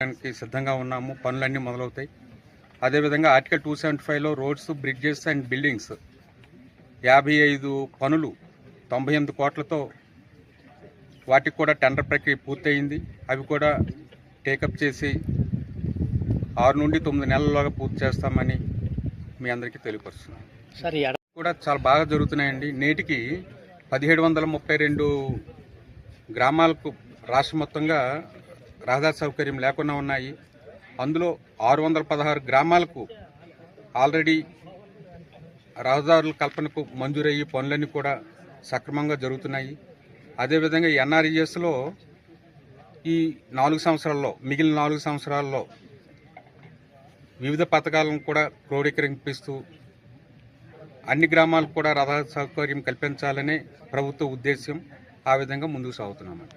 చేయడానికి సిద్ధంగా ఉన్నాము పనులన్నీ మొదలవుతాయి. అదేవిధంగా ఆర్టికల్ టూ సెవెంటీ ఫైవ్లో రోడ్స్ బ్రిడ్జెస్ అండ్ బిల్డింగ్స్ యాభై ఐదు పనులు తొంభై ఎనిమిది కోట్లతో వాటికి కూడా టెండర్ ప్రక్రియ పూర్తయింది. అవి కూడా టేకప్ చేసి ఆరు నుండి తొమ్మిది నెలల్లోగా పూర్తి చేస్తామని మీ అందరికీ తెలియపరుస్తున్నాను. సార్ కూడా చాలా బాగా జరుగుతున్నాయండి. నేటికి పదిహేడు వందల ముప్పై రెండు గ్రామాలకు రాష్ట్ర మొత్తంగా రహదారి సౌకర్యం లేకుండా ఉన్నాయి. అందులో ఆరు వందల పదహారు గ్రామాలకు ఆల్రెడీ రహదారుల కల్పనకు మంజూరయ్యి పనులన్నీ కూడా సక్రమంగా జరుగుతున్నాయి. అదేవిధంగా ఎన్ఆర్ఈఎస్లో ఈ నాలుగు సంవత్సరాల్లో మిగిలిన నాలుగు సంవత్సరాల్లో వివిధ పథకాలను కూడా క్రోడీకరింపిస్తూ అన్ని గ్రామాలకు కూడా రహదారి సౌకర్యం కల్పించాలనే ప్రభుత్వ ఉద్దేశ్యం ఆ విధంగా ముందుకు సాగుతున్నామండి